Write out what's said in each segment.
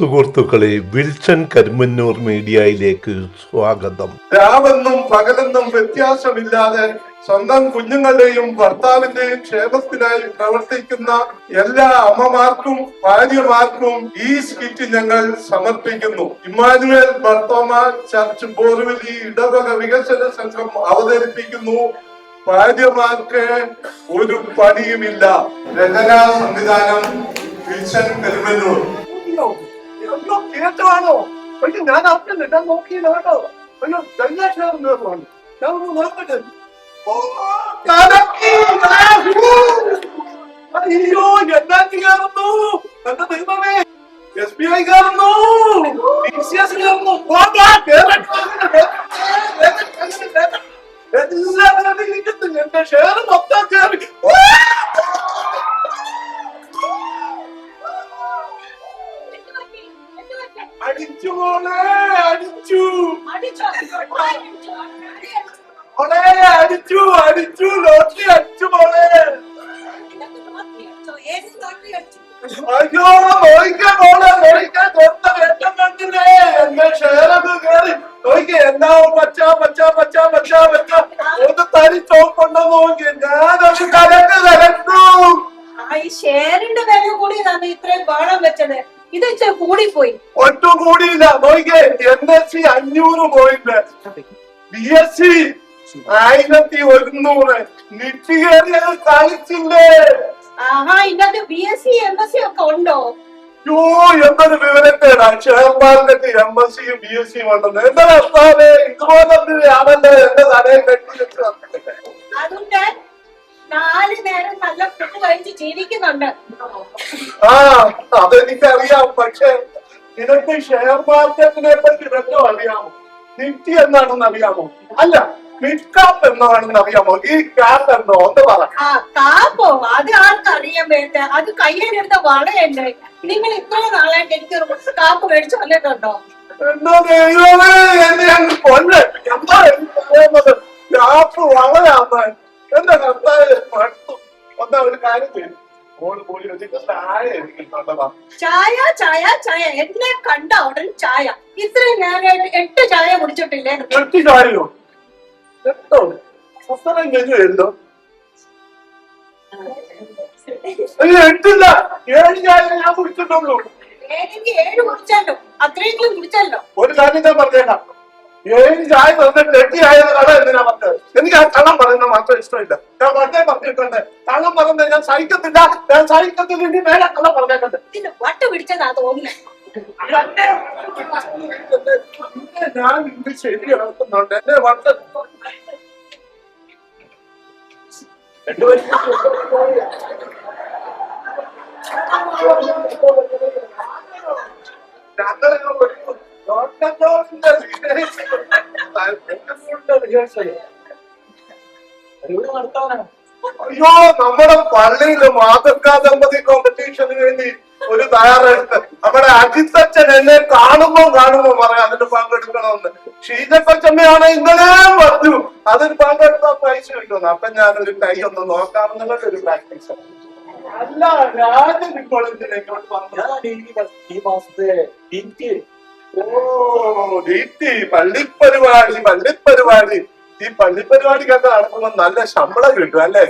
സുഹൃത്തുക്കളെ വിൽസൺ കരിമന്നൂർ മീഡിയയിലേക്ക് സ്വാഗതം. രാവെന്നും പകലെന്നും വ്യത്യാസമില്ലാതെ സ്വന്തം കുഞ്ഞുങ്ങളുടെയും ഭർത്താവിന്റെയും ക്ഷേമത്തിനായി പ്രവർത്തിക്കുന്ന എല്ലാ അമ്മമാർക്കും ഭാര്യമാർക്കും ഈ സ്കിറ്റ് ഞങ്ങൾ സമർപ്പിക്കുന്നു. ഇമ്മാനുവേൽ ബർത്തോമ ചർച്ച് ബോർവെലി ഇടവക വികസന സംഘം അവതരിപ്പിക്കുന്നു. ഭാര്യമാർക്ക് ഒരു പണിയുമില്ല. രചനാ സംവിധാനം വിൽസൺ കരിമന്നൂർ. കേട്ടതാണോ? പക്ഷെ ഞാൻ അവിടെ ഞാൻ നോക്കിയില്ല കേട്ടോ അയ്യോ കല്യാണം ഞാൻ ഒന്ന് നോക്കട്ടെ. അയ്യോ എന്നാ കയറുന്നു എന്റെ ദൈവമേ എസ് ബി ഐ കയറുന്നു B C B S C ആയിരത്തി ഒരുന്നൂറ് നിറ്റ് കയറിയത് കളിച്ചില്ലേ ആഹാ ഇതിനകത്ത് B S C M S C ഒക്കെ ഉണ്ടോ? യോ എന്നൊരു വിവരത്തേടാ ഷെയർ മാർക്കറ്റ് എം എസ് സിയും ബി എസ് സിയും ഉണ്ടെന്ന്. എന്താ ഭർത്താവേ ഇതുപോലെ ആണല്ലോ എന്റെ തലയിൽ കെട്ടി വെച്ച് തന്നിട്ട്. അതുകൊണ്ട് നാല് നേരം നല്ല ഫുഡ് കഴിച്ച് ജീവിക്കുന്നുണ്ട്. ആ അതെനിക്കറിയാം. പക്ഷെ നിനക്ക് ഷെയർ മാർക്കറ്റിനെ പറ്റി അറിയാമോ? നിഫ്റ്റി എന്താണെന്ന് അറിയാമോ? അല്ല മിഡ്കാപ്പ് എന്താണെന്ന് അറിയാമോ? ഈ കാപ്പ് എന്നോ ഒന്ന് പറ. കാപ്പോ? അത് ആർക്ക് അറിയാൻ വേണ്ട അത് കയ്യിലെടുത്ത വളയല്ലേ? നിങ്ങൾ ഇത്ര നാളായിട്ട് എനിക്ക് ഒരു കാപ്പ് മേടിച്ചു വന്നിട്ടുണ്ടോ? എന്തോ ദൈവമേ എന്നെ അങ്ങ് കൊല്ല് എന്താ പറയുന്നത് കാപ്പ് വളരാന്ന് എന്റെ കർത്താവ് മടുത്തു. ഒന്നാ ഒരു കാര്യം ചെയ്യും. ചായ ചായ ചായ എന്നെ കണ്ട ഉടൻ ചായ. ഇത്രയും നേരമായിട്ട് എട്ട് ചായ കുടിച്ചിട്ടില്ലേ? എട്ടി ചായയോ? എട്ടോ? അത്രയും കഴിഞ്ഞു അയ്യോ എട്ടില്ല. ഏഴ് ചായ ഞാൻ കുടിച്ചിട്ടുള്ളൂ. ഏഴ് കുടിച്ചല്ലോ അത്രയെങ്കിലും കുടിച്ചല്ലോ ഒരു കാര്യം ഞാൻ പറഞ്ഞേക്കാം. ഏഴ് ചായ തന്നിട്ട് എട്ട് ചായ കട എന്തിനാ പറഞ്ഞത് എനിക്ക് ആ കള്ളം പറയുന്നത് മാത്രം ഇഷ്ടമില്ല. ഞാൻ വട്ടേ പറഞ്ഞിട്ടുണ്ട്. കള്ളം പറഞ്ഞത് ഞാൻ സഹിക്കത്തില്ല. ഞാൻ സഹിക്കത്തില്ല. ഇനി മേലെ കള്ളം പറഞ്ഞേക്കണ്ട് ഇതിന് വട്ട് പിടിച്ചതാ തോന്നുന്നത് ഞാൻ ഇത് ശരിയാക്കുന്നുണ്ട് എന്നെ വട്ട ഞങ്ങളെ ഒരു അയ്യോ നമ്മുടെ പള്ളിയിൽ മാതൃകാ ദമ്പതി കോമ്പറ്റീഷന് വേണ്ടി ഒരു തയ്യാറെടുത്ത് നമ്മുടെ അജിത്തച്ഛൻ എന്നെ കാണുമ്പോ കാണുമ്പോ പറയാം അതിന് പങ്കെടുക്കണമെന്ന്. ഷീജപ്പച്ചമ്മയാണ് ഇന്നലെ പറഞ്ഞു. അതിന് പങ്കെടുത്താൽ പൈസ കിട്ടുമെന്ന് അപ്പൊ ഞാനൊരു കൈ ഒന്ന് നോക്കാമെന്നുള്ള ഒരു പ്രാക്ടീസ് അല്ല ഞാൻ ഈ ഈ മാസത്തെ ഓ ദീപ്തി പള്ളിപ്പരിപാടി പള്ളിപ്പരിപാടി. ഈ പള്ളിപ്പരിപാടിക്കൊക്കെ നടക്കുമ്പോ നല്ല ശമ്പളം കിട്ടും അല്ലേ?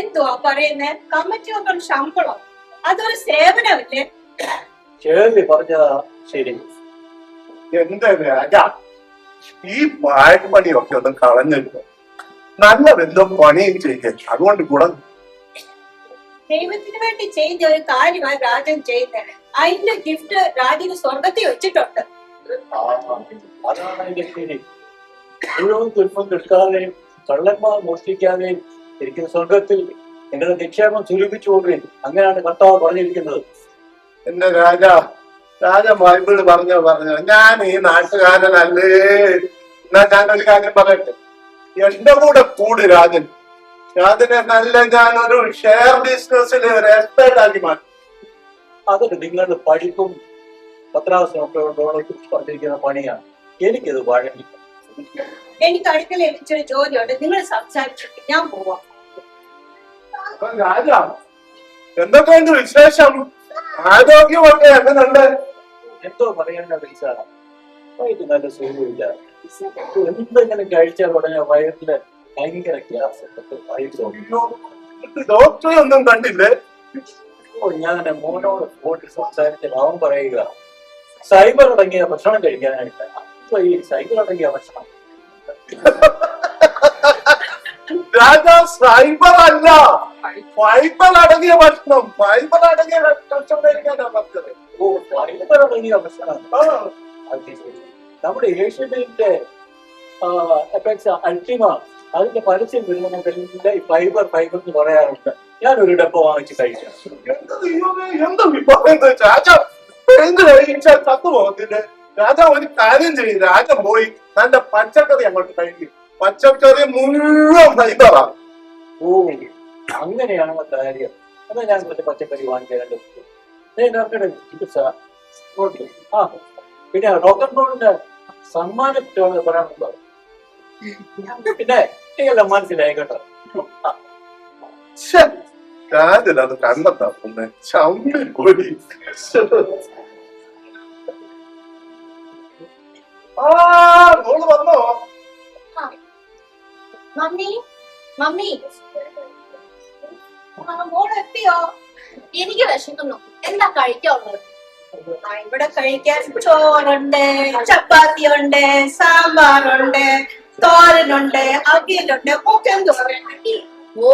എന്തുവാ പറയുന്നേ? കമ്മിറ്റി ഒപ്പം ശമ്പളം? അതൊരു സേവനമല്ലേ? ചേർന്നി പറഞ്ഞ ശരി. എന്റെ രാജ ഈ പാഴ്പണിയൊക്കെ ഒന്ന് കളഞ്ഞിട്ട് നല്ല ബന്ധം പണിയും ചെയ്യാം. അതുകൊണ്ട് ഗുണം ദൈവത്തിന് വേണ്ടി ചെയ്യുന്ന ഒരു കാര്യമാണ് രാജൻ ചെയ്യുന്നത്. അതിന്റെ ഗിഫ്റ്റ് രാജന് സ്വർഗത്തിൽ വെച്ചിട്ടുണ്ട്. അതാണ് അതിന്റെ ശരി മുഴുവൻ തുൽപ്പം കിട്ടാതെയും കള്ളന്മാർ മോഷ്ടിക്കാതെയും ഇരിക്കുന്ന സ്വർഗത്തിൽ നിങ്ങളുടെ നിക്ഷേപം സ്വരൂപിച്ചു കൊണ്ടുവരും അങ്ങനെയാണ് കർത്താവ് പറഞ്ഞിരിക്കുന്നത്. എന്റെ രാജ രാജ ബൈബിൾ പറഞ്ഞോ പറഞ്ഞു. ഞാൻ ഈ നാട്ടുകാരനല്ലേ? എന്നാ ഞാൻ ഒരു കാര്യം പറയട്ടെ. എന്റെ കൂടെ കൂട് രാജൻ. രാജനെ നല്ല ഒരു ഷെയർ ബിസിനസ്സിൽ ഒരു എക്സ്പേർട്ട് ആക്കി മാറ്റി. അതൊക്കെ നിങ്ങളുടെ പഠിപ്പും പത്രാവസ്ഥയൊക്കെ പറഞ്ഞിരിക്കുന്ന പണിയാണ്. എനിക്കത് വഴങ്ങി. എനിക്ക് അടുക്കളയിൽ ഇച്ചിരി ജോലിയുണ്ട്. നിങ്ങൾ സംസാരിച്ചിട്ട് ഞാൻ പോവാം. എന്തൊക്കെയുണ്ട് വിശേഷം? ആരോഗ്യമൊക്കെ എങ്ങനെയുണ്ട് എന്തോ പറയാൻ പൈസ വൈകിട്ട് നല്ല സുഖമില്ല. എന്തെങ്കിലും കഴിച്ചാൽ ഉടനെ വയറ്റിൽ ഭയങ്കര ഡോക്ടറെ ഒന്നും കണ്ടില്ലേ? ഞാൻ ഞാൻ മോനോട് ഫോണിൽ സംസാരിച്ച് അവൻ പറയുക സൈബർ അടങ്ങിയ ഭക്ഷണം കഴിക്കാനായിട്ട്. അപ്പൊ ഈ സൈബർ അടങ്ങിയ ഭക്ഷണം രാജാ സൈബർ അല്ല. ഫൈബർ അടങ്ങിയ ഭക്ഷണം. ഫൈബർ അടങ്ങിയ ഭക്ഷണം കഴിക്കാനാ പറഞ്ഞത്. ഓ സൈബർ അടങ്ങിയ ഭക്ഷണം. നമ്മുടെ ഏഷ്യന്റെ എഫക്ട്സ് അൾട്ടിമ അതിന്റെ പരസ്യം വരുന്ന ഫൈബർ ഫൈബർ എന്ന് പറയാറുണ്ട്. ഞാൻ ഒരു ഡപ്പ വാങ്ങിച്ച് കഴിക്കാം എന്താ ദൈവമേ, എന്ത് വിഭവം ഇത്? രാജാ എന്ത് കഴിച്ചാൽ ചത്തുപോകത്തില്ലേ രാജാ ഒരു കാര്യം ചെയ്യും രാജ പോയി തന്റെ പച്ചക്കറി അങ്ങോട്ട് കഴിക്കും പച്ചക്കറി മുഴുവൻ ഫൈബറാ ഓ അങ്ങനെയാണ് കാര്യം. എന്നാ ഞാൻ കുറച്ച് പച്ചക്കറി വാങ്ങിക്കാനുണ്ട് ആ പിന്നെ റോക്ക് ആൻഡ് റോളിന്റെ സമ്മാന പറയാനുണ്ടോ പിന്നെ എനിക്കെല്ലാം മനസ്സിലായി കേട്ടോ ആ, രാജനത് കണ്ടെത്താ പിന്നെ ചമ്മി പോയി ശ്ശെ. ആ മോൾ വന്നോ? Mummy mummy. മോൾ എത്തിയോ? എനിക്ക് വിശക്കുന്നു. എന്താ കഴിക്കാനുള്ളത്? ആ, ഇവിടെ കഴിക്കാൻ ചോറുണ്ട് ചപ്പാത്തി ഉണ്ട് സാമ്പാറുണ്ട് തോരനുണ്ട് അവിയലുണ്ട് എന്ത് ഓ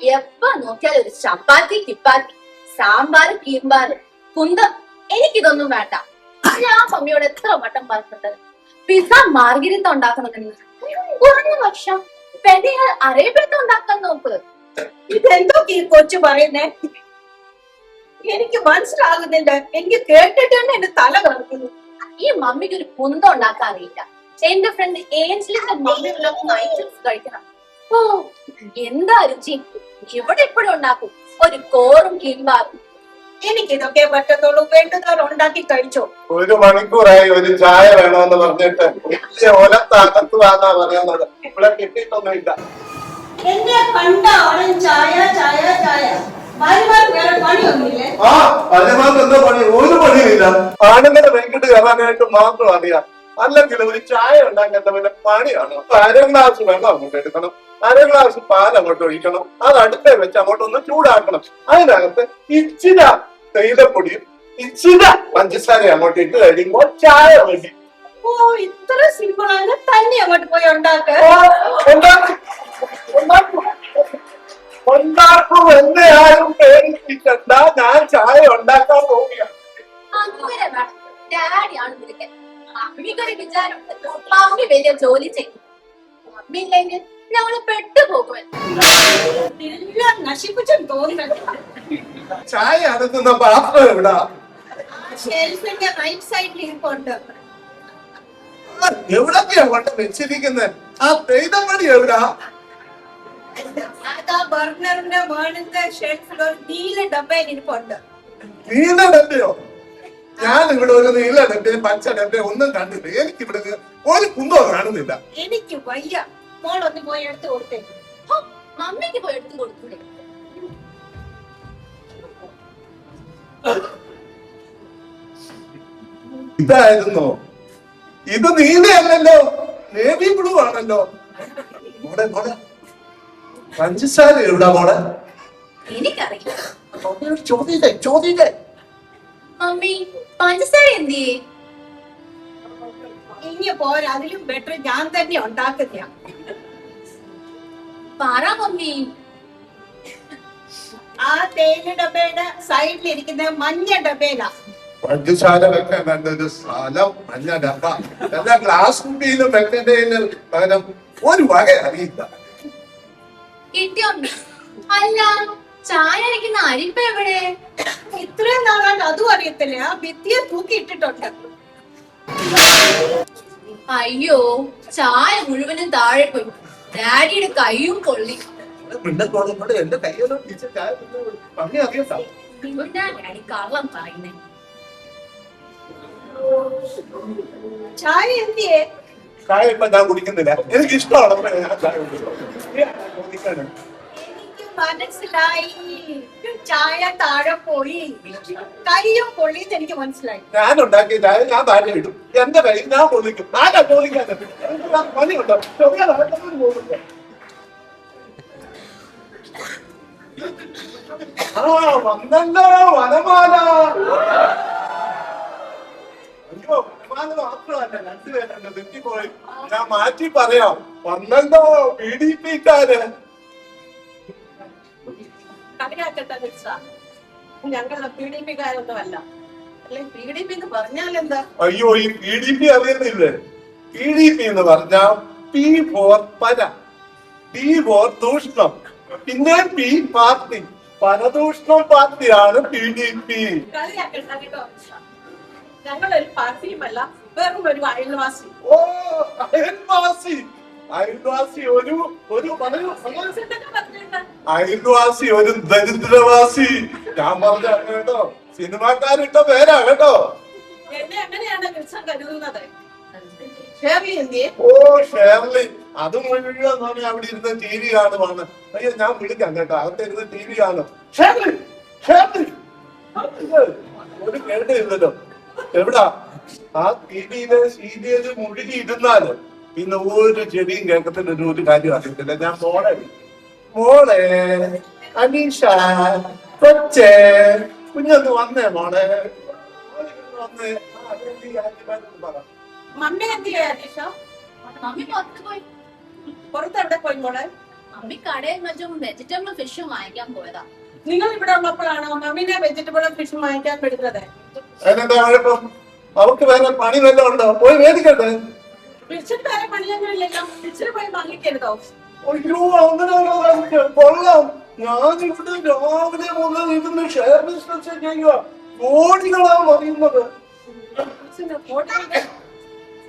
എപ്പ നോക്കിയാലും ഒരു ചപ്പാത്തി കിപ്പാത്തി സാമ്പാർ കീമ്പാറ് കുന്തം. എനിക്കിതൊന്നും വേണ്ട. ഞാൻ മമ്മിയോട് എത്ര വട്ടം പറഞ്ഞിട്ട് പിസ മാർഗരിത്ത ഉണ്ടാക്കണമെന്ന് കുറഞ്ഞ വർഷം പെടിയാൽ അറേബ്യത്ത ഉണ്ടാക്കാൻ നോക്ക്. ഇതെന്തൊക്കെ ഈ കൊച്ചു പറയുന്നേ? എനിക്ക് മനസ്സിലാകുന്നില്ല. എനിക്ക് കേട്ടിട്ട് തന്നെ എന്റെ തല കറക്കുന്നു. ഈ മമ്മിക്ക് ഒരു കുന്തം ഉണ്ടാക്കാൻ അറിയില്ല. എന്റെ ഫ്രണ്ട് ഏഞ്ചലിന്റെ മമ്മി ഉണ്ടാക്കുന്ന ഐറ്റംസ് കഴിക്കണം. ഓ എന്താ രുചി ഇവിടെ എപ്പോഴും ഉണ്ടാക്കും. ഒരു കോറും കിമ്പാറും എനിക്ക് ഇതൊക്കെ പറ്റത്തുള്ളൂ. വേണ്ടുന്നവർ ഉണ്ടാക്കി കഴിച്ചോ? ഒരു മണിക്കൂറായി ഒരു ചായ വേണമെന്ന് പറഞ്ഞിട്ട് വലിയ ഒലത്തകത്തുവാന്നാ പറയുന്നത്. ഇവിടെ കിട്ടിയിട്ടൊന്നുമില്ല. എന്നെ കണ്ട ഉടൻ ചായ ചായ ചായ. പണിയൊന്നുമില്ലേ? ആ പണി? ഒരു പണിയുമില്ല. ആണുങ്ങളെ വെങ്കിട്ട് കയറാനായിട്ട് മാത്രം അറിയാം. അല്ലെങ്കിൽ ഒരു ചായ ഉണ്ടാക്കേണ്ട വല്ല പണിയാണ്? അര ഗ്ലാസ് വെള്ളം അങ്ങോട്ട് എടുക്കണം. അര ഗ്ലാസ് പാൽ അങ്ങോട്ട് ഒഴിക്കണം. അത് അടുത്തേ വെച്ച് അങ്ങോട്ടൊന്ന് ചൂടാക്കണം. അതിനകത്ത് ഇച്ചിര തേയിലപ്പൊടിയും ഇച്ചിര പഞ്ചസാര അങ്ങോട്ട് ഇട്ട് കഴിയുമ്പോൾ ചായ റെഡി. ഓ ഇത്ര സിമ്പിൾ ആണ്. തന്നെ അങ്ങോട്ട് പോയി ഉണ്ടാക്ക. ഉണ്ടാക്കും ഉണ്ടാക്കും. ഉണ്ടാക്കും. എന്നെ ആരും പേടിപ്പിക്കണ്ട. ഞാൻ ചായ ഉണ്ടാക്കാൻ മമ്മിക്കൊരു വിചാരമുണ്ട് മമ്മി വലിയ ജോലി ചെയ്യും മമ്മി ഇല്ലെങ്കിൽ ഞങ്ങൾ പെട്ടുപോകുമല്ലോ എല്ലാം നശിപ്പിച്ചും തോന്നുന്നുണ്ട് ചായ അടക്കുന്ന പാത്രം എവിടാ? ഷെൽഫിന്റെ റൈറ്റ് സൈഡിൽ ഇരിപ്പുണ്ട്. എവിടൊക്കെയാ കൊണ്ട് വെച്ചിരിക്കുന്നത് ആ പെയ്തമണി എവിടാ? അതാ ബർണറിന്റെ മുകളിലത്തെ ഷെൽഫിൽ ഒരു നീല ഡബയിൽ ഇരിപ്പുണ്ട് നീല ഡബ്ബയോ? ഞാൻ ഇവിടെ ഒരു നീല ഡബ്ബയും പച്ച ഡബ്ബയും ഒന്നും കണ്ടില്ല. എനിക്ക് ഇവിടെ ഒരു കുന്തോ കാണുന്നില്ല. എനിക്ക് വയ്യ. മോളൊന്ന് പോയി എടുത്ത് കൊടുത്തേ. മമ്മിക്ക് പോയി എടുത്ത് കൊടുത്തൂടെ. ഇതായിരുന്നോ. ഇത് നീലയല്ലല്ലോ. നേവി ബ്ലൂ ആണല്ലോ. മോളെ മോളെ. പഞ്ചസാര എവിടാ മോളെ? എനിക്കറിയില്ല. ചോദ്യം ചോദ്യം മമ്മി പഞ്ചസാര എന്തിയേ? ഇനി പോരാ അതിലും ബെറ്റർ ഞാൻ തന്നെ ഉണ്ടാക്കുന്ന പറ മമ്മി. ആ തേയില ഡബയുടെ സൈഡിൽ ഇരിക്കുന്ന മഞ്ഞ ഡബയിലാ പഞ്ചസാര വെക്കാൻ വേണ്ട ഒരു സ്ഥലം മഞ്ഞ ഡബ. എല്ലാ ഗ്ലാസ് കുപ്പിയിലും വെക്കേണ്ടതിന് പകരം ഒരു വക അറിയില്ല. കിട്ടിയോ അല്ല. ചായ അരിക്കുന്ന അരിപ്പ എവിടെ? ഇത്രയും നാളായിട്ട് അതും അറിയത്തില്ല. ആ ഭിത്തിയെ തൂക്കി ഇട്ടിട്ടുണ്ട്. അയ്യോ ചായ മുഴുവനും താഴെ പോയി. ഡാഡിയുടെ കൈയും കള്ളം പറയുന്നേ? ചായ എന്തിയേ? ചായ ഇപ്പൊ ഞാൻ കുടിക്കുന്നില്ല. എനിക്ക് ഇഷ്ടമാണ് മനസ്സിലായി. ചായ താഴെ പോയി. കയ്യും പൊള്ളിന്ന് എനിക്ക് മനസ്സിലായി. ഞാൻ ഉണ്ടാക്കിയ ചായ ഞാൻ താഴെ ഇടും. എന്റെ കൈ ഞാൻ പൊളിക്കും ആരാ വന്നല്ലോ വനമാല. മാത്രമല്ല രണ്ടുപേരുണ്ട് തെറ്റിപ്പോയി. ഞാൻ മാറ്റി പറയാം. വന്നല്ലോ പി ഡി പിക്കാര് കളിയാക്കട്ടെ മിക്സ ഞങ്ങളുടെ പി ഡി പിക്കാരൊന്നുമല്ല. അല്ലെ പി ഡി പി എന്ന് പറഞ്ഞാൽ എന്താ? അയ്യോ ഈ പി ഡി പി അറിയുന്നില്ലേ? പി ഡി പി എന്ന് പറഞ്ഞാൽ പി ഫോർ പര പി ഫോർ ദൂഷണം. പിന്നെ പി പാർട്ടി. പരദൂഷണം പാർട്ടിയാണ് പി ഡി പി. കളിയാക്കട്ടെ കേട്ടോ ഞങ്ങളൊരു പാർട്ടിയുമല്ല വെറും ഒരു അയൽവാസി. ഓ അയൽവാസി. അയൽവാസി ഒരു ഒരു അയൽവാസി ഒരു ദരിദ്രവാസി. ഞാൻ പറഞ്ഞ കേട്ടോ സിനിമാക്കാരിട്ട പേരാ കേട്ടോ. ഓ ഷേർലി. അത് മുഴുവൻ നോക്കി അവിടെ ഇരുന്ന് ടി വി കാണുവാണ്. അയ്യോ ഞാൻ വിളിക്കാം കേട്ടോ. അകത്തിരുന്ന് ടി വി കാണും. Shirley Shirley. ഒരു കേട്ടില്ലല്ലോ എവിടാ? ആ ടി വിയിലെ സീരിയൽ മുഴുകി ഇരുന്നാൽ. പിന്നെ ഒരു ചെടിയും കേൾക്കത്തില്ല ഒരു ഒരു കാര്യം അറിയത്തില്ല. ഞാൻ മോളെ. മോളെ അനീഷ കൊച്ചേ കുഞ്ഞൊന്ന് വന്നേ മോളെ. വന്നേ. മമ്മി അനീഷ? മമ്മി പുറത്ത് പോയി. പുറത്ത് എവിടെ പോയി മോളെ? മമ്മി കടയിൽ മറ്റും വെജിറ്റബിളും ഫിഷും വാങ്ങിക്കാൻ പോയതാ. നിങ്ങൾ ഇവിടെ ഉള്ളപ്പോഴാണോ മമ്മിനെ വെജിറ്റബിളും ഫിഷും വാങ്ങിക്കാൻ വിടുന്നത്? അവർക്ക് വേറെ പണി വല്ലതും ഉണ്ടോ? പോയി മേടിക്കട്ടെ വേറെ പണിയൊന്നുമില്ലല്ലോ പോയി വാങ്ങിക്കരുതോ? അയ്യോ അങ്ങനെ കൊള്ളാം. ഞാൻ ഇവിടെ രാവിലെ മുതൽ ഇരുന്ന് ഷെയർ ബിസിനസ് ചെയ്യുക കോടികളാ അറിയുന്നത്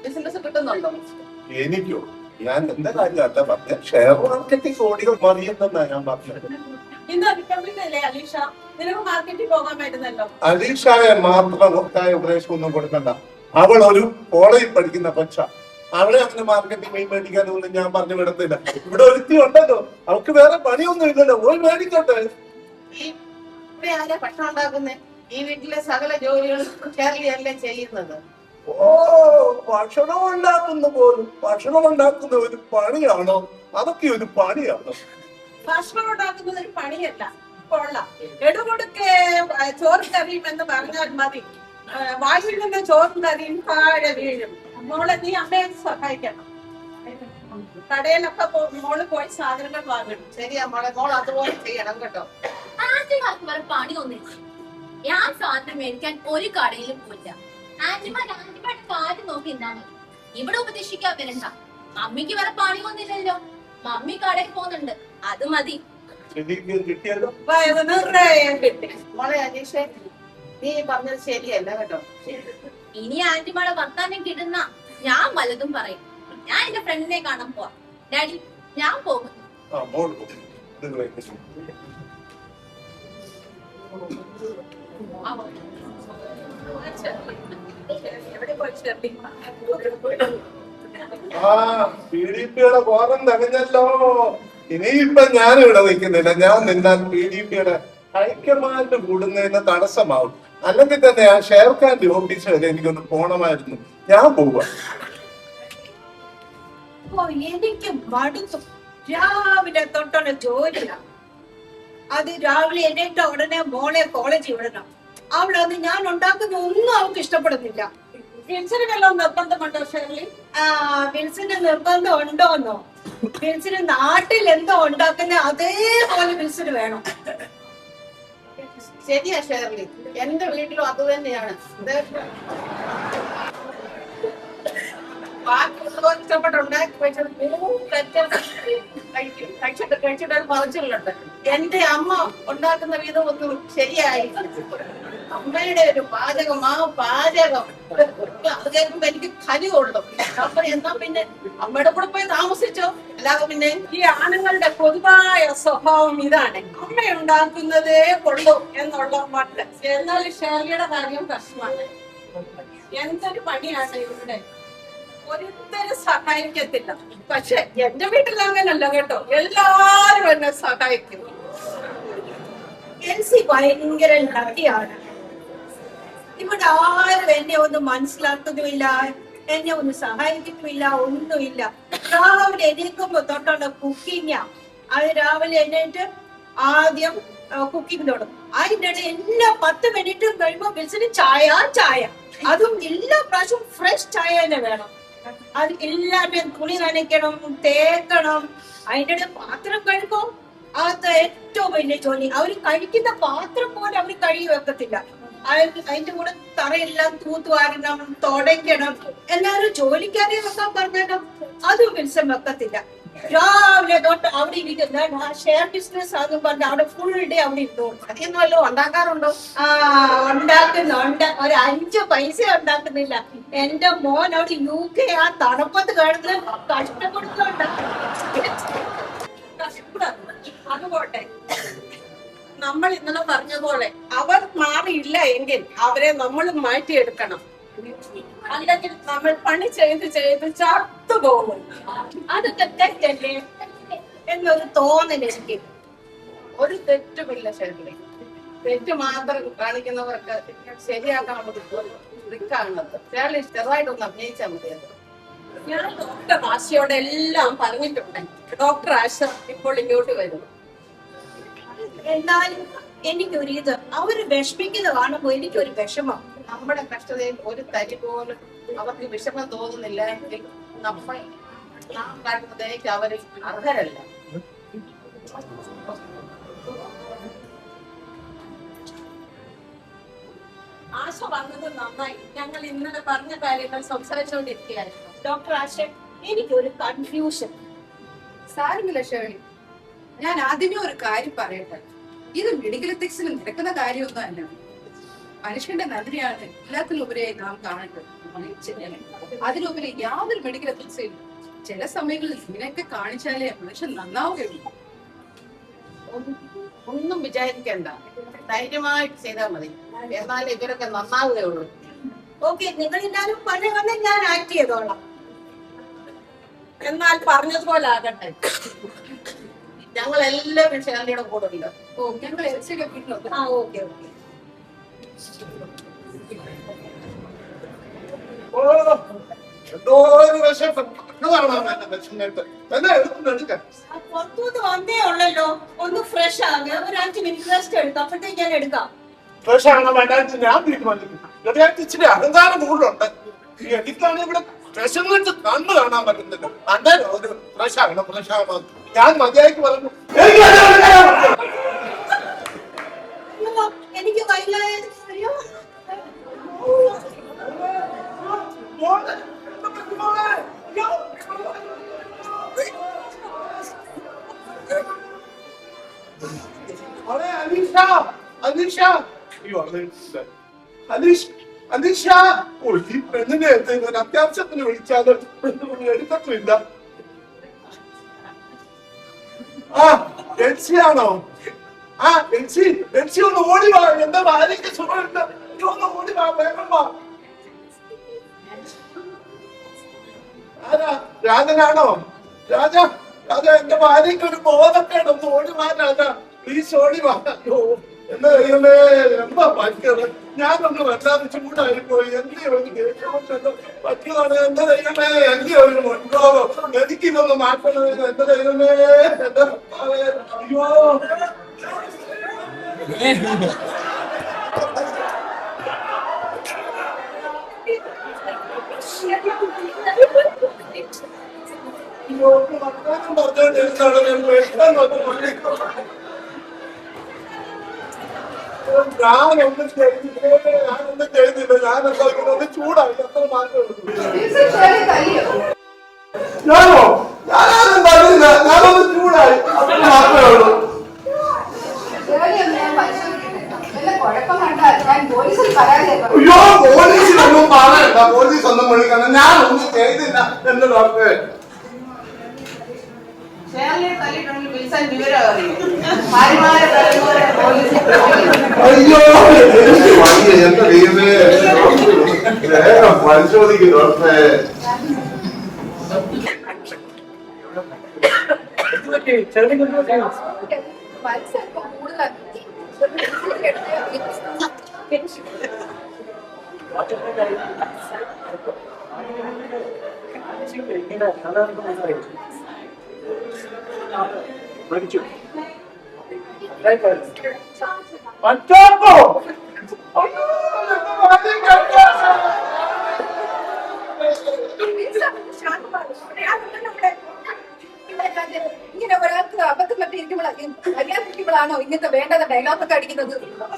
ബിസിനസ് കിട്ടുന്നുണ്ടോ? എനിക്കോ? ഞാൻ എന്റെ കാര്യമല്ല പറഞ്ഞ. ഷെയർ മാർക്കറ്റിംഗ് കോടികൾ മറിയുന്നെന്നാ ഞാൻ പറഞ്ഞത്. അലീഷായ മാത്രം ഉപദേശം ഒന്നും കൊടുക്കണ്ട. അവൾ ഒരു കോളേജിൽ പഠിക്കുന്ന പക്ഷ അവളെ അങ്ങനെ മാർക്കറ്റിംഗ് മീൻ മേടിക്കാനൊന്നും ഞാൻ പറഞ്ഞു വിടത്തില്ല. ഇവിടെ ഒരുത്തി ഉണ്ടല്ലോ. അവൾക്ക് വേറെ പണിയൊന്നും ഇല്ലല്ലോ. പോയി മേടിക്കട്ടെ ഇവിടെ ആരാ ഭക്ഷണം ഈ വീട്ടിലെ സകല ജോലികളും ഷേർലി അല്ലേ ചെയ്യുന്നത്? ഓ ഭക്ഷണം ഉണ്ടാക്കുന്ന പോലും. ഭക്ഷണം ഉണ്ടാക്കുന്ന ഒരു പണിയാണോ? അതൊക്കെ ഒരു പണിയാണോ? ഭക്ഷണം ഉണ്ടാക്കുന്നത് ഒരു പണിയല്ല. കൊള്ളാം. എടുകൊടുക്കെ ചോറും കറിയും എന്ന് പറഞ്ഞാൽ മതി. വായിൽ നിന്ന് ചോറും കറിയും താഴെ വീഴും. മോളെ നീ അമ്മയെ സഹായിക്കണം. കടയിലൊക്കെ പോ- മോൾ പോയി സാധനങ്ങൾ വാങ്ങണം. ശരിയാ മോളെ മോൾ അതുപോലെ ചെയ്യണം കേട്ടോ. ആന്റിമാർക്ക് വേറെ പണിയൊന്നുമില്ല ഞാൻ സാധനം മേടിക്കാൻ ഒരു കടയിലും പോയില്ല. ആന്റിമാർ ആന്റിമാരുടെ കാര്യം നോക്കി നിന്നാ മതി. ഇവിടെ ഉപദേശിക്കാൻ വരണ്ട. മമ്മിക്ക് വേറെ വന്നില്ലല്ലോ മമ്മി കടയിൽ പോകുന്നുണ്ട്. അത് മതി. മോളെ അനീഷേ നീ പറഞ്ഞത് ശരിയല്ല കേട്ടോ. ഇനി ആന്റിമാടെ വർത്താനം കിട്ടുന്ന ഞാൻ വല്ലതും പറയും. ഞാൻ എന്റെ ഫ്രണ്ടിനെ കാണാൻ പോവാം. ഡാഡി ഞാൻ പോകുന്നു. ഇനിയിപ്പൊ ഞാൻ ഇവിടെ നിൽക്കുന്നില്ല. ഞാൻ നിന്നാൽ പി ഡി പിയുടെ ഹൈക്കമാൻഡ് കൂടുന്നതിന് തടസ്സമാവും. അല്ലെങ്കിൽ തന്നെ ആ ഷേർഖാന്റെ ഓഫീസ് വരെ എനിക്കൊന്ന് പോണമായിരുന്നു. ഞാൻ പോവാ. എനിക്ക് മടുത്തു. രാവിലെ തൊട്ടുള്ള ജോലിയാ അത് രാവിലെ എണീറ്റ ഉടനെ മോളെ കോളേജിൽ വിടണം. അവിടെ അത് ഞാൻ ഉണ്ടാക്കുന്ന ഒന്നും അവൾക്ക് ഇഷ്ടപ്പെടുന്നില്ല. വല്ലതും നിർബന്ധമുണ്ടോ ഷെർലി? ആ വിൽസിന് നിർബന്ധം ഉണ്ടോന്നോ? വിൽസിന് നാട്ടിൽ എന്തോ ഉണ്ടാക്കുന്ന അതേപോലെ വിൽസിന് വേണം. ശരിയാ ഷേർലി. എന്റെ വീട്ടിലും അത് തന്നെയാണ്. കഴിച്ചിട്ട് കഴിച്ചിട്ട് ഒരു എന്റെ അമ്മ ഉണ്ടാക്കുന്ന വിധം ഒന്നും ശരിയായി അമ്മയുടെ ഒരു പാചകം ആ പാചകം. അത് കേൾക്കുമ്പോ എനിക്ക് കലി കൊള്ളും അപ്പൊ എന്നാ പിന്നെ അമ്മയുടെ കൂടെ പോയി താമസിച്ചോ? അല്ലാതെ പിന്നെ ഈ ആണുങ്ങളുടെ പൊതുവായ സ്വഭാവം ഇതാണ്. അമ്മ ഉണ്ടാക്കുന്നതേ കൊള്ളൂ എന്നുള്ള മട്ട് എന്നാൽ ഷേർലിയുടെ കാര്യം പ്രശ്നമാണ് എന്തൊരു പണിയാണ് ഇവിടെ? ഒരുത്തരും സഹായിക്കത്തില്ല. പക്ഷെ എന്റെ വീട്ടിൽ അങ്ങനല്ല കേട്ടോ. എല്ലാരും എന്നെ സഹായിക്കുന്നു. എൽസി ഭയങ്കര ലക്കിയാണ് ഇവിടെ ആരും എന്നെ ഒന്നും മനസ്സിലാക്കുന്നുമില്ല എന്നെ ഒന്ന് സഹായിക്കുന്നുമില്ല ഒന്നുമില്ല. രാവിലെ എണീക്കുമ്പോ തൊട്ടുള്ള കുക്കിങ്ങാ അത് രാവിലെ എണീറ്റ് ആദ്യം കുക്കിംഗ് തുടങ്ങും. അതിന്റെ ഇടയിൽ എല്ലാ പത്ത് മിനിറ്റും കഴിയുമ്പോ വിളിച്ചിട്ട് ചായ ചായ. അതും എല്ലാ പ്രാവശ്യവും ഫ്രഷ് ചായ തന്നെ വേണം. അത് എല്ലാവരുടെയും തുണി നനയ്ക്കണം തേക്കണം. അതിന്റെ ഇടയിൽ പാത്രം കഴുകും. അത് ഏറ്റവും വലിയ ജോലി. അവർ കഴിക്കുന്ന പാത്രം പോലെ അവർ കഴുകി വെക്കത്തില്ല. അതിന്റെ കൂടെ തറയെല്ലാം തൂത്തുവാരണം തുടയ്ക്കണം എല്ലാവരും ജോലിക്കാരെ വെക്കാൻ പറഞ്ഞേക്കാം അതും വിൽസം വെക്കത്തില്ല. രാവിലെ തൊട്ട് അവിടെ ഇരിക്കുന്ന ഷെയർ ബിസിനസ് ആണെന്ന് പറഞ്ഞ അവിടെ ഫുൾ ഡേ അവിടെ ഇരുന്നോളൂ. അതിന്ന് ഉണ്ടാക്കാറുണ്ടോ? ആ ഉണ്ടാക്കുന്നുണ്ട് ഒരു അഞ്ച് പൈസ ഉണ്ടാക്കുന്നില്ല. എന്റെ മോൻ അവിടെ യു കെ ആ തണുപ്പത്ത് കിടന്ന് കഷ്ടപ്പെടുന്നുണ്ട് അത് പോട്ടെ നമ്മൾ ഇന്നലെ പറഞ്ഞ പോലെ അവർ മാറിയില്ല എങ്കിൽ അവരെ നമ്മൾ മാറ്റിയെടുക്കണം. അല്ലെങ്കിൽ നമ്മൾ പണി ചെയ്ത് ചെയ്ത് ചത്തുപോകും അതൊക്കെ തെറ്റല്ലേ? എന്നൊരു തോന്നലെനിക്ക് ഒരു തെറ്റുമില്ല ശരി തെറ്റ് മാത്രം കാണിക്കുന്നവർക്ക് ശരിയാക്കാൻ നമുക്ക് ചേർലി ചെറുതായിട്ടൊന്ന് അഭിനയിച്ചാൽ ഞാൻ ഡോക്ടർ ആശയോടെ എല്ലാം പറഞ്ഞിട്ടുണ്ട്. ഡോക്ടർ ആശ ഇപ്പോൾ ഇങ്ങോട്ട് വരും എന്നാലും എനിക്കൊരു ഇത് അവർ വിഷമിക്കുന്നത് കാണുമ്പോ എനിക്കൊരു വിഷമം. നമ്മുടെ കഷ്ടതയിൽ ഒരു തരി പോലും അവർക്ക് വിഷമം തോന്നുന്നില്ല എങ്കിൽ നമ്മൾ നാം കാട്ടുന്നതേക്ക് അവർ അർഹരല്ല. ആശ പറഞ്ഞത് നന്നായി. ഞങ്ങൾ ഇന്നലെ പറഞ്ഞ കാര്യങ്ങൾ സംസാരിച്ചുകൊണ്ടിരിക്കുകയായിരുന്നു. ഡോക്ടർ ആശ എനിക്കൊരു കൺഫ്യൂഷൻ സാരമില്ല ഷേണി ഞാൻ ആദ്യമേ ഒരു കാര്യം പറയട്ടെ. ഇത് മെഡിക്കൽ എത്തിക്സിൽ നിരക്കുന്ന കാര്യമൊന്നും അല്ല. മനുഷ്യന്റെ നന്ദിയാണ് എല്ലാത്തിലുപരിയായി നാം കാണേണ്ടത്. അതിലുപരി യാതൊരു മെഡിക്കൽ എത്തിക്സും ചില സമയങ്ങളിൽ ഇങ്ങനെയൊക്കെ കാണിച്ചാലേ മനുഷ്യൻ നന്നാവുകയുള്ളൂ. ഒന്നും- വിചാരിക്കണ്ട. ധൈര്യമായിട്ട് ചെയ്താൽ മതി. എന്നാൽ ഇവരൊക്കെ നന്നാവുകയുള്ളൂ. ഓക്കെ നിങ്ങൾ എല്ലാവരും പറഞ്ഞ വന്ന് ഞാൻ ആക്ട് ചെയ്തോളാം. എന്നാൽ പറഞ്ഞതുപോലെ ആകട്ടെ. ഞങ്ങൾ എല്ലാവരും ഫാമിലിയുടെ കൂടെ ഉണ്ട്. ഞങ്ങൾ ആ ഓക്കെ ഓക്കെ. പുറത്തുനിന്ന് വന്നേ ഉള്ളല്ലോ. ഒന്ന് ഫ്രഷ് ഒരു അഞ്ച് മിനിറ്റ് റെസ്റ്റ് എടുക്കാം. അപ്പോഴത്തേക്ക് ഞാൻ എടുക്കാം. ഫ്രഷ് ആണോ ഞാൻ ഇച്ചിരി അഹങ്കാരം കൂടുതലുണ്ട് എനിക്കാണ് ഇവിടെ വിശന്നിട്ട് കണ്ണ് കാണാൻ പറ്റുന്നില്ല. അന്നെ ഒരു ഫ്രഷ് ആകണം ഫ്രഷ് ആകണം ഞാൻ മതിയായിട്ട് പറഞ്ഞു എനിക്ക് അത് വേണ്ട. അയ്യോ, എനിക്ക് വയ്യായ അയ്യോ മോളെ, മോളെ, അയ്യോ. മോളെ, അനീഷ അനീഷ അയ്യോ അനീഷ അനീഷ് അനീഷ ഓ ഈ പെണ്ണിനെ എന്തെങ്കിലും ഒരു അത്യാവശ്യത്തിന് വിളിച്ചാൽ എടുക്കത്തില്ല എൽസിയാണോ ആ എൻസി എൽസി ഒന്ന് ഓടി വാ. എന്താ ഭാര്യയ്ക്ക് സുഖമുണ്ട് ഒന്ന് രാജനാണോ? രാജ രാജ എന്റെ ഭാര്യക്ക് ഒരു ബോധക്കേട് ഒന്ന് ഓടി വാ രാജ. പ്ലീസ് ഓടി എന്റെ ദൈവമേ എന്താ പറ്റിയത്? ഞാനൊന്ന് വല്ലാതെ ചൂടായി പോയി എന്റെ ഒരു ദേഷ്യം പറ്റിയതാണ് എന്റെ ദൈവമേ. എന്റെ ഒരു മുൻകോപം. എനിക്കിതൊന്ന് മാറ്റണമേ എന്റെ ദൈവമേ എന്റെ അയ്യോ. അയ്യോ വർത്താനം പറഞ്ഞോണ്ടിരുന്നാണ് ഞാൻ പെട്ടെന്ന്. ഞാനൊന്നും ചെയ്തില്ല? ഞാനൊന്നും ചെയ്തില്ല. ഞാൻ എന്താ ഒന്ന് ചൂടായി. അത്ര മാത്രമേ ഉള്ളൂ. ഞാനോ? ഞാനൊന്നും പറഞ്ഞില്ല. ഞാനൊന്ന് ചൂടായി. അത്ര മാത്രമേ ഉള്ളൂ. അയ്യോ പോലീസിനൊന്നും പറയണ്ട. പോലീസ് ഒന്നും വിളിക്കണം ഞാനൊന്നും ചെയ്തില്ല എന്ന് ഡോക്ടറെ ഷേർലിയെ തല്ലിയിട്ടുണ്ടെങ്കിൽ വിൽസൺ വിവരം അറിയും ഭാര്യമാരെ തല്ലുന്നവരെ പോലീസിൽ അയ്യോ. എനിക്ക് വയ്യ എന്റെ ദൈവമേ. വേഗം പരിശോധിക്കും ഡോക്ടറെ. മരിച്ചു. മറ്റാർക്കോ? ഇങ്ങനെ ഒരാൾക്ക് അബദ്ധം പറ്റിയിരിക്കുമ്പോഴാണോ ഇങ്ങനത്തെ വേണ്ടത് ഡയലോഗൊക്കെ അടിക്കുന്നത്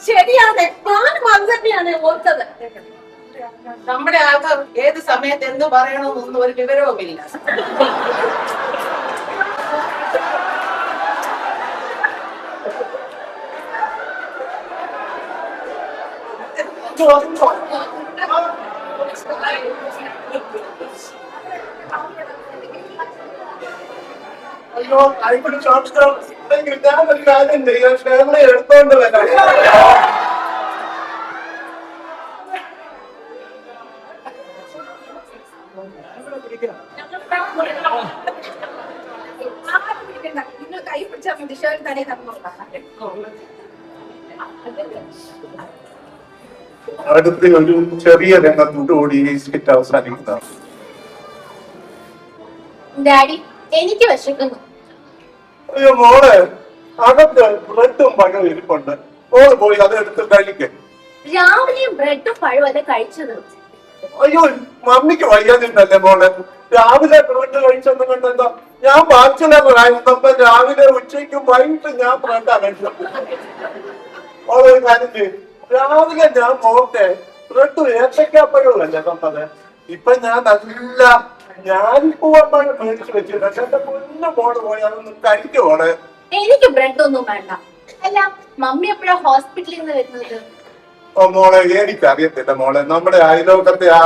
ശരിയാണ്. ഞാനും അത് തന്നെയാണ് ഓർത്തത്. നമ്മുടെ ആൾക്കാർ ഏത് സമയത്ത് എന്ത് പറയണമെന്നൊന്നും ഒരു വിവരവുമില്ല. അയ്യോ ആയിക്കോട്ടെ ചോദിച്ചോ കിട്ടാൻ ഒരു കാര്യം ചെയ്യാം ഷേർലി എടുത്തോണ്ട് വരാം നിങ്ങൾ കൈ പിടിച്ചാൽ മതി ഷേർലി തന്നെ നമ്മൾ അടുത്ത ഒരു ചെറിയ രംഗത്തോടുകൂടി ഈ സ്കിറ്റ് അവസാനിക്കുന്നതാണ് ഡാഡി എനിക്ക് വിശക്കുന്നു. അയ്യോ മോളെ അകത്ത് ബ്രെഡും പഴവും ഇരിപ്പുണ്ട്. മോൾ പോയി അത് എടുത്ത് കഴിക്കേ. രാവിലെയും ബ്രെഡും പഴവും അത് കഴിച്ചത്? അയ്യോ മമ്മിക്ക് വയ്യാതിട്ടല്ലേ മോളെ? രാവിലെ ബ്രെഡ് കഴിച്ചെന്ന് കണ്ടെന്താ ഞാൻ ബാച്ചിലറായിരുന്നപ്പോ രാവിലെ ഉച്ചയ്ക്കും വൈകിട്ട് ഞാൻ ബ്രെഡാ കഴിച്ചത്. മോളെ ഒരു കാര്യം ചെയ്യ്. രാവിലെ ഞാൻ മോട്ടെ ബ്രെഡ് ഏത്തക്കാപ്പഴമല്ലേ തന്നത്? ഇപ്പൊ ഞാൻ നല്ല ഞാനിപ്പൂവമ്പഴം മേടിച്ചു വെച്ചിട്ടുണ്ട് എന്റെ പൊന്നു മോൾ പോയി അതൊന്ന് എനിക്ക് ബ്രെഡ് ഒന്നും വേണ്ട. അല്ല മമ്മി എപ്പോഴാ ഹോസ്പിറ്റലിൽ നിന്ന് വരുന്നത്? ഓ മോളെ എനിക്കറിയത്തില്ല മോളെ. നമ്മുടെ അയലോകത്തെ ആ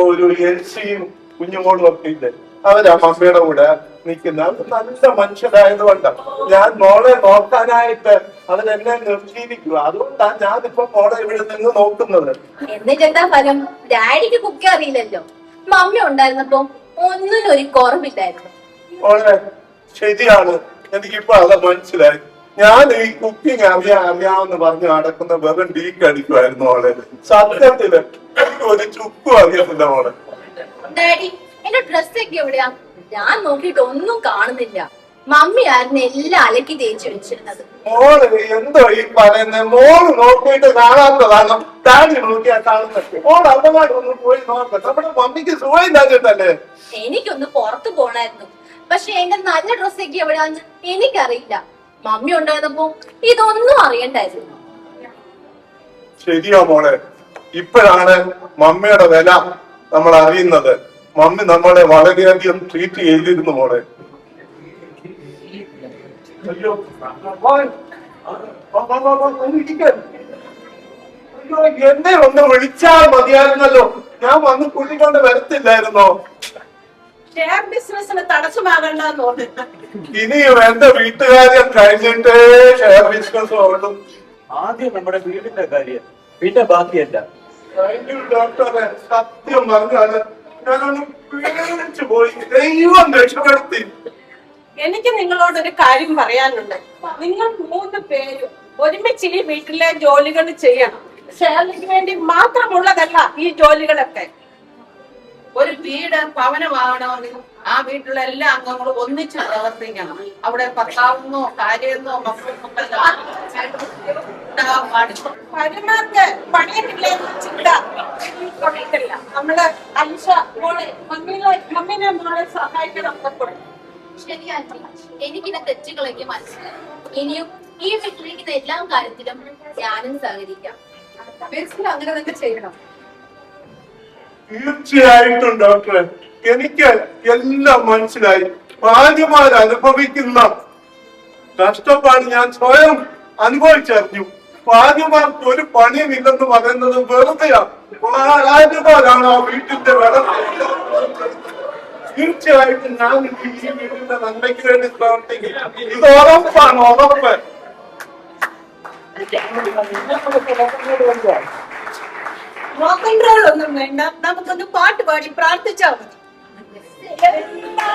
ഒരു എൽസിയും കുഞ്ഞുമോളും ഒക്കെ ഇല്ലേ? അവരാ മമ്മിയുടെ കൂടെ നിൽക്കുന്ന നല്ല മനുഷ്യരായത് കൊണ്ട് ഞാൻ മോളെ നോക്കാനായിട്ട് അവരെന്നെ നിർജീവിക്കുക. അതുകൊണ്ടാണ് ഞാനിപ്പോ മോളെ ഇവിടെ നിന്ന് നോക്കുന്നത്. എന്നിട്ട് എന്താ ഫലം? ഡാഡിക്ക് കുക്കി അറിയില്ലല്ലോ. മമ്മി ഉണ്ടായിരുന്നപ്പോ ഒന്നിനും ഒരു കുറവില്ലായിരുന്നു. മോളെ ശരിയാണ്. എനിക്കിപ്പോ അത് മനസ്സിലായി. ഞാൻ ഈ കുക്കിംഗ് അറിയാ അറിയാമെന്ന് പറഞ്ഞ് നടക്കുന്ന വെറും ഡീക്ക് അടിക്കുമായിരുന്നു മോളെ. സത്യത്തിൽ ഒരു ചുക്കും അറിയത്തില്ല മോളെ. ഡാഡി എന്റെ ഡ്രസ്സൊക്കെ എവിടെയാ? ഞാൻ നോക്കിയിട്ട് ഒന്നും കാണുന്നില്ല. മമ്മി ആയിരുന്നു എല്ലാം അലക്കി തേച്ച് വെച്ചിരുന്നത്. മോൾ എന്തോ ഈ പറയുന്നത് മോൾ നോക്കിയിട്ട് കാണാത്തതാണ് ഡാഡി നോക്കിയാ കാണുന്നത് മോൾ അമ്മമാർ ഒന്ന് പോയി നോക്കാം. നമ്മുടെ മമ്മിക്ക് സുഖം എനിക്കൊന്ന് പുറത്തു പോണായിരുന്നു. പക്ഷെ എന്റെ നല്ല ഡ്രസ് ഒക്കെ എവിടെയാന്ന് എനിക്കറിയില്ല. മമ്മി ഉണ്ടായിരുന്നപ്പോ ഇതൊന്നും അറിയണ്ടായിരുന്നു. ശരിയാ മോളെ. ഇപ്പോഴാണ് മമ്മിയുടെ വില നമ്മൾ അറിയുന്നത്. മമ്മി നമ്മളെ വളരെയധികം ട്രീറ്റ് ചെയ്തിരുന്നു മോളെ. അയ്യോ. അയ്യോ എന്നെ ഒന്ന് വിളിച്ചാൽ മതിയായിരുന്നല്ലോ ഞാൻ വന്ന് കൂട്ടിക്കൊണ്ട് വരത്തില്ലായിരുന്നോ ഷെയർ ബിസിനസ്സിന് തടസ്സമാകണ്ടെന്ന് തോന്നുന്നു ഇനിയും എന്റെ വീട്ടുകാര്യം കഴിഞ്ഞിട്ടേ ഷെയർ ബിസിനസ് ഉള്ളൂ. ആദ്യം നമ്മുടെ വീടിന്റെ കാര്യം പിന്നെ ബാക്കിയല്ല. ഡോക്ടറെ സത്യം പറഞ്ഞാൽ ഞാനൊന്ന് പേടിച്ചു പോയി. ദൈവം രക്ഷപ്പെടുത്തി. എനിക്ക് നിങ്ങളോട് ഒരു കാര്യം പറയാനുണ്ട്. നിങ്ങൾ മൂന്ന് പേരും ഒരുമിച്ച് ഈ വീട്ടിലെ ജോലികൾ ചെയ്യണം. ഷേർലിക്ക് വേണ്ടി മാത്രമുള്ളതല്ല ഈ ജോലികളൊക്കെ. ഒരു വീട് ഭവനമാകണമെങ്കിൽ ആ വീട്ടിലെ എല്ലാ അംഗങ്ങളും ഒന്നിച്ച് പ്രവർത്തിക്കണം. അവിടെ ഭർത്താവെന്നോ കാര്യമെന്നോ പണിയിട്ടില്ല ചിന്ത നമ്മൾ മോളെ മമ്മീനെ മമ്മീനെ മോളെ സഹായിക്കണം. എന്നൊക്കെ ആന്റി എനിക്കിന്റെ തെറ്റുകളൊക്കെ മനസ്സിലായി ഇനിയും ഈ വീട്ടിലേക്ക് എല്ലാ കാര്യത്തിലും ഞാനും സഹകരിക്കാം. ബേസിൽ അങ്ങനെ തന്നെ ചെയ്യണം. തീർച്ചയായിട്ടും ഡോക്ടറെ. എനിക്ക് എല്ലാം മനസ്സിലായി. ഭാര്യമാർ അനുഭവിക്കുന്ന കഷ്ടപ്പാട് ഞാൻ സ്വയം അനുഭവിച്ചറിഞ്ഞു. ഭാര്യമാർക്ക് ഒരു പണിയുമില്ലെന്ന് പറയുന്നത് വെറുതെയാണ് ഭാര്യമാരാണ് ആ വീട്ടിന്റെ വെള്ളം? തീർച്ചയായിട്ടും ഞാൻ ഈ വീടിന്റെ നന്മയ്ക്ക് വേണ്ടി പ്രവർത്തിക്കും ഇത് ഉറപ്പാണ് ഉറപ്പ്. റോക്ക് ആൻഡ് ഒന്നും വേണ്ട. നമുക്കൊന്ന് പാട്ട് പാടി പ്രാർത്ഥിച്ചാൽ മതി. എന്താ